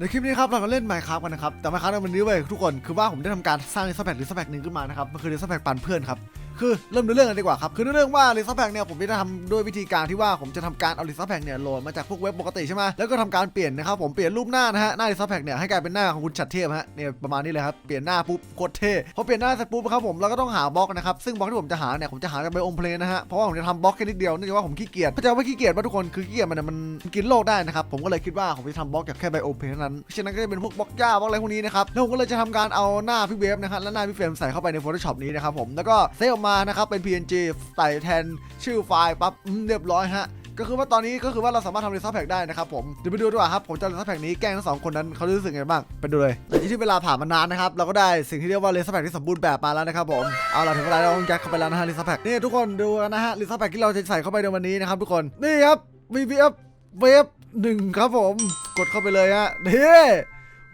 ในคลิปนี้ครับเราก็เล่นไมค์ครับกันนะครับแต่ไมค์ครับในวันนี้เว้ยทุกคนคือว่าผมได้ทำการสร้าง r e s o r c e Pack หรือ r e s o r c e Pack หนึ่งขึ้นมานะครับมันคือ r e s o r c e Pack ปันเพื่อนครับ คือเริ่มด้วยเรื่องกันดีกว่าครับ คือเรื่องว่า r e s o r c e Pack เนี่ยผมจะทำด้วยวิธีการที่ว่าผมจะทำการเอา r e s o r c e Pack เนี่ยโหลดมาจากพวกเว็บปกติใช่ไหมแล้วก็ทำการเปลี่ยนนะครับผมเปลี่ยนรูปหน้านะฮะหน้า r e s o r c e Pack เนี่ยให้กลายเป็นหน้าของคุณฉัดเทพฮะเนี่ยประมาณนี้เลยครับเปลี่ยนหน้าปุ๊บโคตรเท่พอเปลี่ยนหน้าเสร็จปุ๊บครับผมเราก็ต้องหาบล็อกนะครับซึ่งบล็อกที่ผมจะหาเนี่ยผมจะหาจากไบโอมเพลนะฮะเพราะว่าผมจะทำบล็อกแค่นิดเดียวเนื่องจากว่าผมขี้เกียจเข้าใจว่าขี้เกียจป่ะทุกคนคือขี้เกียจมันมันกินโลกได้นะครับผมก็เลยคิดว่าผมจะทำบล็อกจากแค่ไบโอมเพลนั้นฉะนั้นก็จะเป็นพวกบล็อกหญ้าบล็อกอะไรพวกนี้นะครับแล้วผมก็เลยจะทำการเอาหน้าพี่เวฟนะครับและหน้าพี่เฟรมใส่เข้าไปใน Photoshop นี้นะครับผมแล้วก็เซฟออกมานะครับเป็น PNG ใส่แทนชื่อไฟล์ปั๊บเรียบร้อยฮะก็คือว่าตอนนี้ก็คือว่าเราสามารถทำรีซอสแพ็กได้นะครับผมเดี๋ยวไปดูดีกว่าครับผมจะรีซอสแพ็กนี้แกล้งทั้งสองคนนั้นเขารู้สึกไงบ้างไปดูเลยหลังจากที่เวลาผ่านมานานนะครับเราก็ได้สิ่งที่เรียกว่ารีซอสแพ็กที่สมบูรณ์แบบมาแล้วนะครับผมเอาล่ะถึงเวลาเราต้องยัดเข้าไปแล้วนะฮะรีซอสแพ็กนี่ทุกคนดูนะฮะรีซอสแพ็กที่เราจะใส่เข้าไปในวันนี้นะครับทุกคนนี่ครับ VPF เวฟหนึ่งครับผมกดเข้าไปเลยฮะนี่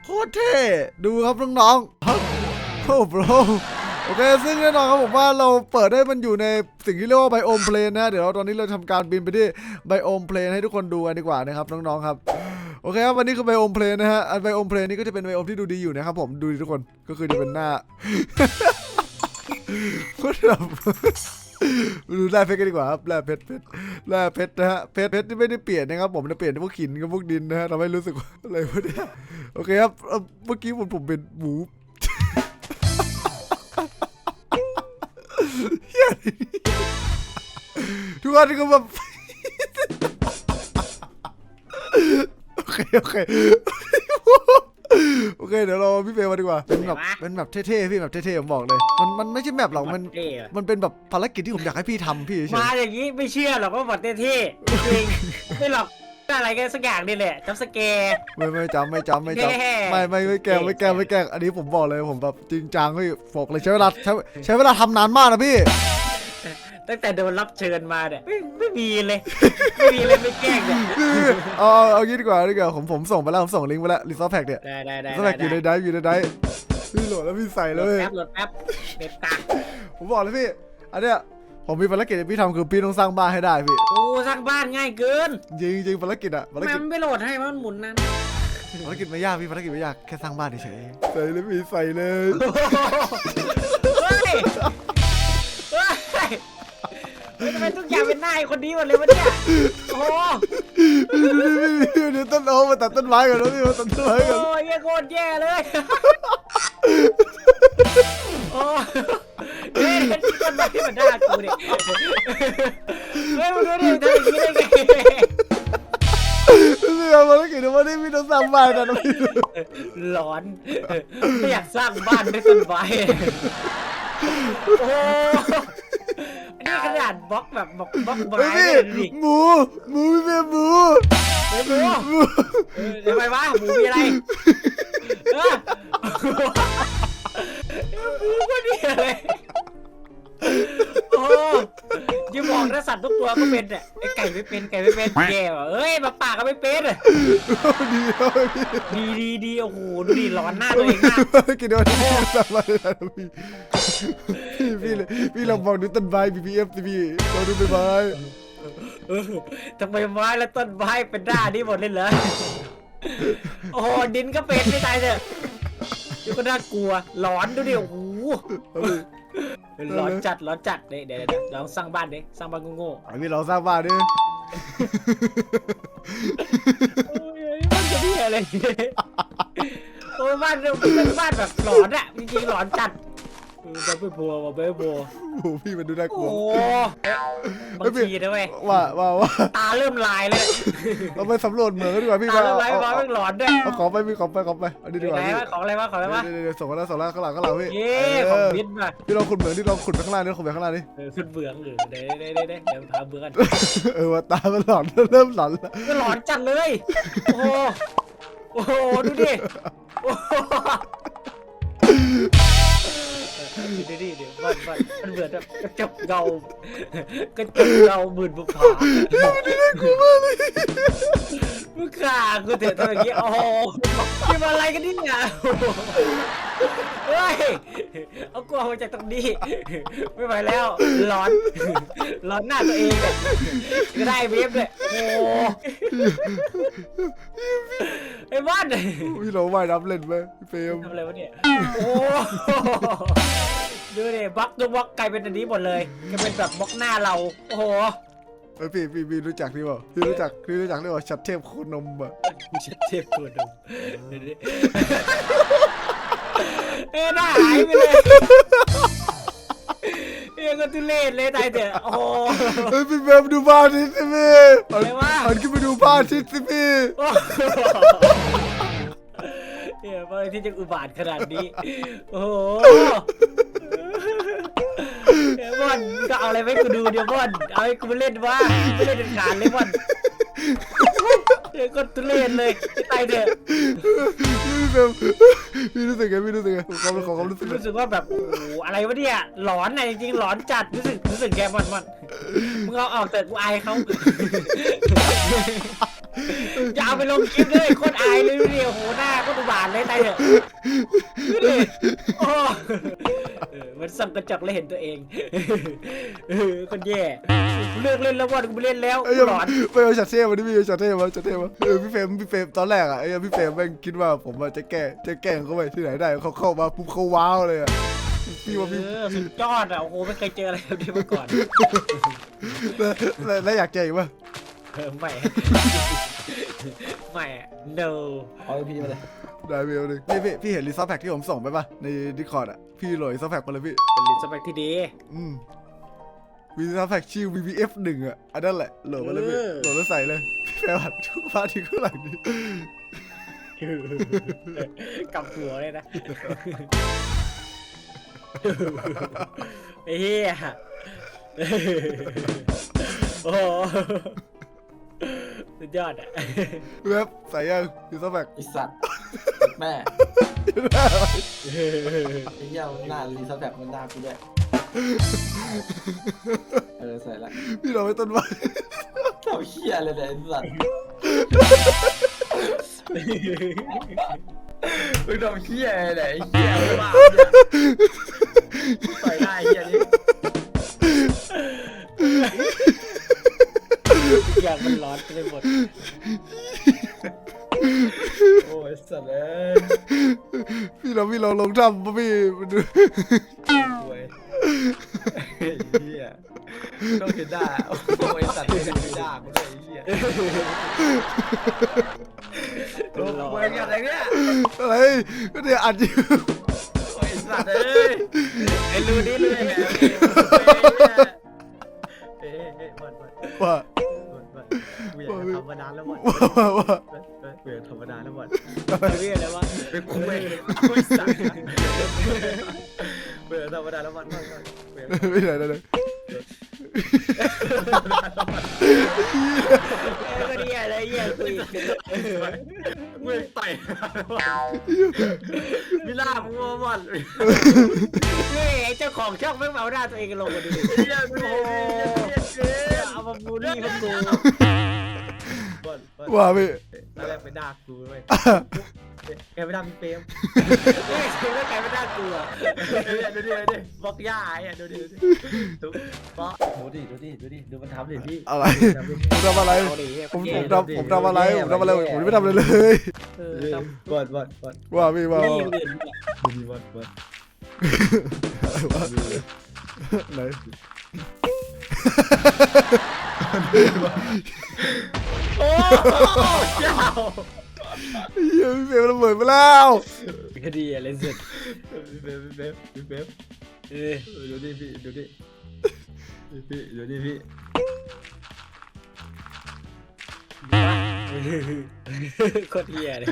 โคตรเท่ดูครับน้องๆโอ้โห โอเค ซึ่งแน่นอนครับผมว่าเราเปิดให้มันอยู่ในสิ่งที่เรียกว่าไบโอมเพลนนะเดี๋ยวเราตอนนี้เราทำการบินไปที่ไบโอมเพลนให้ทุกคนดูกันดีกว่านะครับน้องๆครับโอเคครับวันนี้คือไบโอมเพลนนะฮะอันไบโอมเพลนนี้ก็จะเป็นไบโอมที่ดูดีอยู่นะครับผมดูดีทุกคนก็คือจะเป็นหน้าโคตรแบบดูแร่เพชรกันดีกว่าครับแร่เพชรเพชรแร่เพชรนะฮะเพชรเพชรที่ไม่ได้เปลี่ยนนะครับผมจะเปลี่ยนพวกหินกับพวกดินนะฮะทำให้รู้สึกอะไรวะเนี่ยโอเคครับเอ่อเมื่อกี้ผมผมเป็นหมู ทุกคนก็แบบโอเคโอเคโอเคเดี๋ยวเราพี่เฟย์มาดีกว่าเป็นแบบไหนวะเป็นแบบเท่ๆพี่แบบเท่ๆผมบอกเลย มันมันไม่ใช่แบบหรอกมันเท่อะ มันเป็นแบบภารกิจที่ผมอยากให้พี่ทำพี่เฉมายอย่างนี้ไม่เชื่อหรอกว่าบอดเท่ๆจริงไม่หรอก อะไรกันสักอย่างนี่แหละจับสแกร์ๆไม่ไม่จำไม่จำไม่จแน่ำไม่ไม่ไม่แกล้งไม่แกล้งไม่แกล้งอันนี้ผมบอกเลยผมแบบจริงจังพี่บอกเลยใช้เวลาใช้ใช้เวลาทำนานมากนะพี่ ตั้งแต่โดนรับเชิญมาเนี่ยไม่ไม่มีเลยไม่มีเลยไม่แกล้งเนี่ยเอาเอาเอางี้ดีกว่าดีกว่าผมผมส่งไปแล้วผมส่งลิงก์ไปแล้วรีซอสแพ็กเนี่ยได้ได้ได้รีซอสแพ็กอยู่ในไดฟ์อยู่ในไดฟ์พี่โหลดแล้วพี่ใส่โหเลลดยแป๊บโหลดแป๊บเด็ดตักผมบอกเลยพี่อันเนี้ย ผมมีภารกิจที่พี่ทำคือพี่ต้องสร้างบ้านให้ได้พี่โอ้สร้างบ้านง่ายเกินจริงจริงภารกิจอะภารแม่กิจมันไม่โหลดให้มันหมุนนั้นภารกิจไม่ยากพี่ภารกิจไม่ยากแค่สร้างบ้านเฉยๆใส่เลยพี่ใส่เลยเฮ้ยเฮ้ยทำไมทุกอย่างเป็นหน้าไอ้คนนี้หมดเลยวะเนี่ยโอ้โหเดี๋ยวต้นโอ้มาตัดต้นไม้ก่อนนะพี่มาตัดต้นไม้ก่อนโอ้ยโคตรแย่เลยโอ้ เฮ้ยต้นไม้มันน่ากูเนี่ยเฮ้ยมึงดูดิทำอย่างนี้ได้ไงพี่เอาภารกิจว่านี่พี่ต้องสร้างบ้านกันนะพี่หลอนไม่อยากสร้างบ้านด้วยต้นไม้โอ้อันนี้ขนาดบล็อกแบบบล็อกบล็อกไม้เฮ้ยเลยดูพี่ดิหมูหมูพี่เป็นหมูเฮ้ยหมูหมูเออทำไมวะหมูมีอะไรเออหมูก็ดีเลยโอ้ อยังบอกนะสัตว์ทุกตัวก็เป็นเนี่ยไอไก่ไม่เป็นไก่ไม่เป็นแย่ว่ะเอ้ยหมาป่าก็ไม่เป็นดีแล้วพี่ดีดีดีโอ้โหดูดิร้อนหน้าตัวเองมากภารกิจว่านี่พี่สร้างบ้านให้ได้นะพี่พี่พี่พี่ลองมองดูต้นไม้ BPF สิพี่ลองดูต้นไม้เออทำไมไม้และต้นไม้เป็นหน้านี่หมดเลยเหรอโอ้โหดินก็เป็นไม่ตายเถอะดูก็น่ากลัว หลอนดูดิโอ้โห ร้อนจัดร้อนจัดเดี๋ยวเดี๋ยวเดี๋ยวลองสร้างบ้านดิสร้างบ้านโง่ไอพี่ลองสร้างบ้านดิๆโอ้ยบ้านจะพี่อะไรเนี่ยโอ้ยบ้านเราเป็นบ้านแบบหลอนอะจริงๆหลอนจัด เออแบบไม่บัวว่ะไม่บัวโอ้โหพี่มันดูน่ากลัวโอ้บางทีนะเว้ยว่าว่าว่าตาเริ่มลายเลยเราไปสำรวจเหมืองกันดีกว่าพี่ตามาเริ่มลายเอามาเอาไม่หลอนด้วยเอาของไปพี่ของไปของไปเอาดีดีกว่าไหนพี่วะของอะไรวะของอะไรวะเดี๋ยวเดี๋ยวส่งมาแล้วส่งแล้วข้างหลังข้างหลังพี่เย้เอของอบินมาพี่ลองขุดเหมืองที่ลองขุดไปข้างล่างนี่ลองขุดไปข้างล่างนี่เออขึ้นเบืองเออเดี๋ยวเดี๋ยวเดี๋ยวเดี๋ยวเดี๋ยวพาเบืองกันเออว่าตามันหลอนเริ่มหลอนแล้วก็หลอนจัดเลย โอ้โหโอ้โหดูดิโอ้โห ดูดิเดี๋ยวมันมันมันเหมือนแบบกระจกเงากระจกเงาหมื่นบุพผามึงฆ่ากูเถอะทำอย่างนี้โอ้โหนี่มันอะไรกันเนี่ยเฮ้ยเอากลัวมาจากตรงนี้ไม่ไหวแล้วร้อนร้อนหน้าตัวเองเนี่ยก็ได้เวฟเลยโอ้ไอ้บ้านพี่เราว่ายน้ำเล่นไหมเฟรมทำอะไรวะเนี่ยโอ้ ดูดิบล็อกทุกบล็อกกลายเป็นอันนี้หมดเลยกลายเป็นแบบบล็อกหน้าเรา โอ้โหเอ้ยพี่พี่พี่รู้จักนี่เปล่าพี่รู้จักพี่รู้จักนี่เปล่าชัดเทพโคนมอะกูชัดเทพตัวดมดูดิเอ้ยหน้าหายไปเลยเอ้ยก็ทุเรศเลยตายเถอะโอ้โห เฮ้ยพี่เฟรมดูบ้านทิศสิพี่หันอะไรวะ หันขึ้นไปดูบ้านทิศสิพี่โอ้โหเนี่ยบางที่จะอุบาทขนาดนี้ โอ้โห เอ้ยบอลก็เอาอะไรไว้กูดูเดี๋ยวบอลเอาให้กูไปเล่นวะไม่เล่นเด็ดขาดเลยบอลเอ้ยก็ทุเรศเลยตายเถอะพี่เฟรมพี่รู้สึกไงพี่รู้สึกไงขอความขอความรู้สึกหน่อยรู้สึกว่าแบบโอ้โหอะไรวะเนี่ยหลอนน่ะจริงๆหลอนจัดรู้สึกรู้สึกแกบอลบอลมึงเอาออกเถอะกูอายเขาอย่าเอาไปลงคลิปเลยโคตรอายเลยดูดิโอ้โหหน้าโคตรอุบาทเลยตายเถอะดูดิโอ้ เออมันส่องกระจกแล้วเห็นตัวเองเออคนแย่กูเลิกเล่นแล้ววันกูไม่เล่นแล้วเอ้ยกูหลอนไปเอาชัดเทพมาดิพี่เอาชัดเทพมาชัดเทพมาเออพี่เฟรมพี่เฟรมตอนแรกอะไอ้พี่เฟรมแม่งคิดว่าผมอะจะแก้จะแกล้งเขาไปที่ไหนได้เขาเข้ามาปุ๊บเขาว้าวเลยอะพี่ว่าพี่เออสุดยอดอะโอ้โหไม่เคยเจออะไรแบบนี้มาก่อนแล้วแล้วแล้วอยากเจออีกปะเออไม่ไม่ no เอาพี่มาเลย ได้พี่เอาดิพี่พี่พี่เห็นรีซอสแพ็กที่ผมส่งไปปะในดิคอร์ดอะพี่โหลดรีซอสแพ็กมาเลยพี่ เป็นลิสเปคที่ดี อืมมีรีซอสแพ็กชื่อ VVF หนึ่งอะอันนั้นแหละโหลดมาเลยพี่เออ โหลดแล้วใส่เลยพี่แฟนหัดทุกพาร์ทที่ข้างหลังนี้กำหัวเลยนะไอ้เหี้ยโอ้โหสุดยอดอะ เว็บใส่ยังรีซอสแพ็กไอสัตว์ แม่ไอ้เหี้ยหน้ารีสอร์ทแบบมันหน้ากูด้วยเออใส่ละพี่โหลดไว้ต้นไม้เท่าเหี้ยเลยเนี่ยไอ้สัตว์มึงทำเหี้ยอะไรไอ้เหี้ยไม่บ้าใส่ได้เหี้ยนี่อยากมันร้อนไปหมด โอ้ยสัตว์เลยพี่เราพี่เราลงทำปะพี่มันดูโอ้ยเหี้ยต้องเห็นได้โอ้ยสัตว์ต้องเห็นได้กูเลยไอ้เหี้ยโอ้ยอย่างไรเนี่ยอะไรก็เดี๋ยวอัดอยู่โอ้ยสัตว์เอ้ยไอ้รู้นี่เลยเอ้ยเอ้ยเอ้ยวันวันว่าวันวันกูอยากจะทำมานานแล้ววันว่าว่า กูอยากทำมานานแล้ววันเรียกอะไรวะเป็นกูเองกูสั่งกูอยากทำมานานแล้ววันวันวันกูอยากไม่ไหนเลยเออก็ดีอะไรเหี้ยคุยกูอยากต่อยมิล่ามึงว่าวันเฮ้ยไอ้เจ้าของช่องไม่งเอาหน้าตัวเองลงมาดูดิเฮียกูโอ้ยเอามาบูลลี่พวกกูวันวันว่าพี่ ตอนแรกไปด่ากูเว้ยแกไปด่าพี่เปรมเฮ้ยคือไม่กลายเป็นน่ากลัวดูดิดูดิบอกย่าไอ้ดูดิดูดิดูดูดิดูดิดูดิดูมันทำดิพี่อะไรผมทำอะไรเอาดิผมผมทำผมทำอะไรผมทำอะไรผมไม่ทำอะไรเลยเออทำวันวันวันว่าพี่ว่านี่อื่นดูดิวันวันไหน โอ้เจ้าเฮียพี่เบลระเบิดไปแล้วคดีอะไรสุดพี่เบฟพี่เบฟพี่เบฟเออดูดิพี่ดูดิพี่ดูดิพี่ โคตรเหี้ยเลย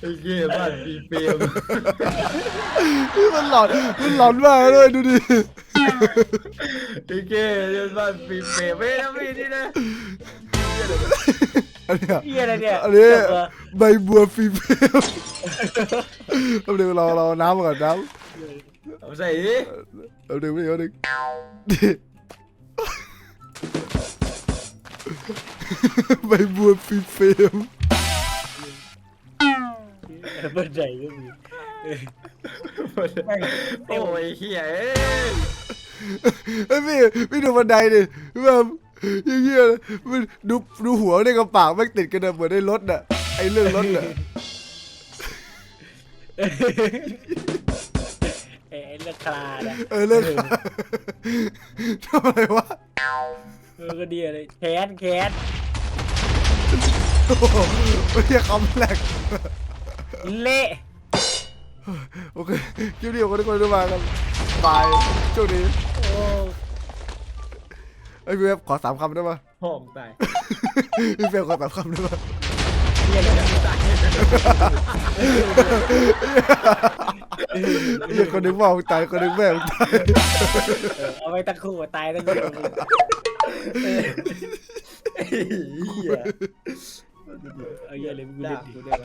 ไอ้เก้บ้านพี่เปรมพี่มันหลอนมันหลอนมากเลยดูดิไอ้เก้บ้านพี่เปรมไม่นะพี่นี่นะอันเนี้ยเหี้ยอะไรเนี่ยอันนี้จบเหรอใบบัวฟีเฟลเอาดึงรอรอน้ำมาก่อนน้เอาใส่ดิำเอาดึงไม่เอาดึง ใบบัวฟีเฟมบันไดก็มีโอ้ยเฮียเอ้ยเฮ้ยพี่พี่ดูบันไดดิแบบอย่างเงี้ยเลยมันดูดูหัวในกระปากแม่งติดกันอะเหมือนในรถน่ะไอ้เรื่องรถน่ะไอ้ไอ้เรื่องคลานะเออเรื่องทำอะไรวะ เออก็ดีเลยแขนแขนโอ้โหไม่ใช่คำแรกเละโอเคคลิปนี้ผมก็ทุกคนดูมากันบายช่วงนี้โอ้ไอ้ยพี่เวฟขอสามคำได้ปะหอมตายพี่เวฟขอสามคำได้ปะเหี้ยเลยตายไอ้เหี้ยคนหนึงว่ามึงตายคนหนึงแม่มึงตายเออเอาไปตะคู่ตายตั้งเยอะ เฮียเอาเยอะเลยมึงด่าเล่นดิกูด้วย